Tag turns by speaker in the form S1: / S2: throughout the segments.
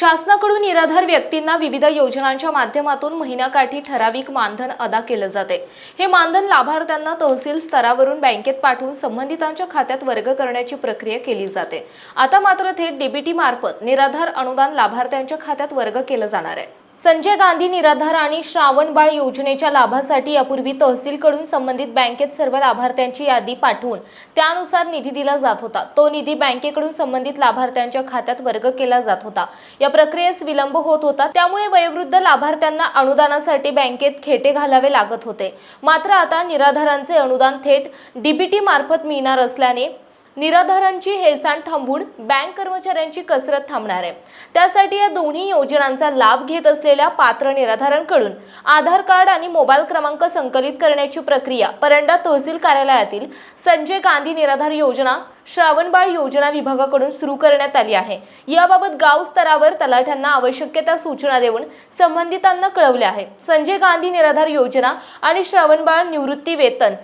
S1: शासनाकडून निराधार व्यक्तींना विविध योजनांच्या माध्यमातून महिन्याकाठी ठराविक मानधन अदा केलं जाते. हे मानधन लाभार्थ्यांना तहसील स्तरावरून बँकेत पाठवून संबंधितांच्या खात्यात वर्ग करण्याची प्रक्रिया केली जाते. आता मात्र थेट डीबीटी मार्फत निराधार अनुदान लाभार्थ्यांच्या खात्यात वर्ग केलं जाणार आहे. संजय गांधी निराधार आणि श्रावणबाळ योजनेच्या लाभासाठी यापूर्वी तहसीलकडून संबंधित बँकेत सर्व लाभार्थ्यांची यादी पाठवून त्यानुसार निधी दिला जात होता. तो निधी बँकेकडून संबंधित लाभार्थ्यांच्या खात्यात वर्ग केला जात होता. या प्रक्रियेस विलंब होत होता त्यामुळे वयोवृद्ध लाभार्थ्यांना अनुदानासाठी बँकेत खेटे घालावे लागत होते. मात्र आता निराधारांचे अनुदान थेट डीबीटी मार्फत मिळणार असल्याने निराधारांची हेळसांड थांबून बँक कर्मचाऱ्यांची कसरत थांबणार आहे. त्यासाठी या दोन्ही योजनांचा लाभ घेत असलेल्या पात्र निराधारांकडून आधार कार्ड आणि मोबाईल क्रमांक संकलित करण्याची प्रक्रिया परंडा तहसील कार्यालयातील संजय गांधी निराधार योजना श्रावणबाळ योजना विभागाकडून सुरू करण्यात आली आहे. याबाबत गाव स्तरावर तलाठ्यांना आवश्यक त्या सूचना देऊन संबंधितांना कळवले आहे. संजय गांधी निराधार योजना आणि श्रावणबाळ निवृत्ती वेतन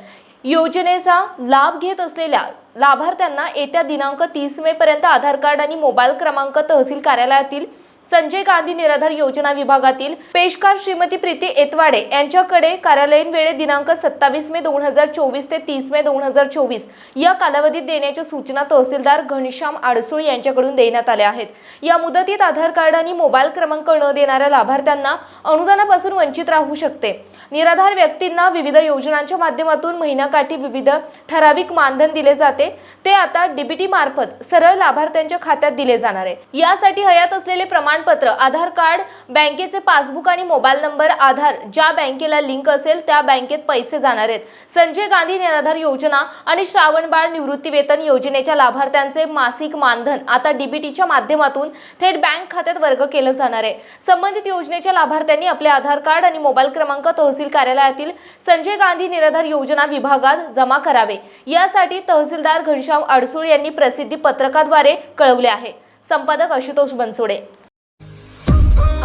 S1: योजनेचा लाभ घेत असलेल्या लाभार्थ्यांना येत्या दिनांक तीस मे पर्यंत आधार कार्ड आणि मोबाईल क्रमांक तहसील कार्यालयातील संजय गांधी निराधार योजना विभागातील पेशकार श्रीमती प्रीती एतवाडे यांच्याकडे कार्यालयीन वेळे दिनांक सत्तावीस मे दोन हजार चोवीस ते तीस मे दोन हजार चोवीस या कालावधीत देण्याच्या सूचना तहसीलदार घनश्याम आडसूळ यांच्याकडून देण्यात आल्या आहेत. या मुदतीत आधार कार्ड आणि मोबाईल क्रमांक न देणाऱ्या लाभार्थ्यांना अनुदानापासून वंचित राहू शकते. निराधार व्यक्तींना विविध योजनांच्या माध्यमातून महिन्याकाठी विविध ठराविक मानधन दिले जाते. ते आता डीबीटी मार्फत सरळ लाभार्थ्यांच्या खात्यात दिले जाणार आहे. यासाठी हयात असलेले प्रमाण प्रमाणपत्र आधार कार्ड बँकेचे पासबुक आणि मोबाईल नंबर आधार ज्या बँकेला लिंक असेल त्या बँकेत पैसे जाणार आहेत. संजय गांधी निराधार योजना आणि श्रावण बाळ योजनेच्या लाभार्थ्यांचे मासिक मानधन आता डीबीटीच्या माध्यमातून थेट बँक खात्यात वर्ग केलं जाणार आहे. संबंधित योजनेच्या लाभार्थ्यांनी आपले आधार कार्ड आणि मोबाईल क्रमांक तहसील कार्यालयातील संजय गांधी निराधार योजना विभागात जमा करावे. यासाठी तहसीलदार घनश्याम अडसूळ यांनी प्रसिद्धी पत्रकाद्वारे कळवले आहे. संपादक आशुतोष बनसोडे.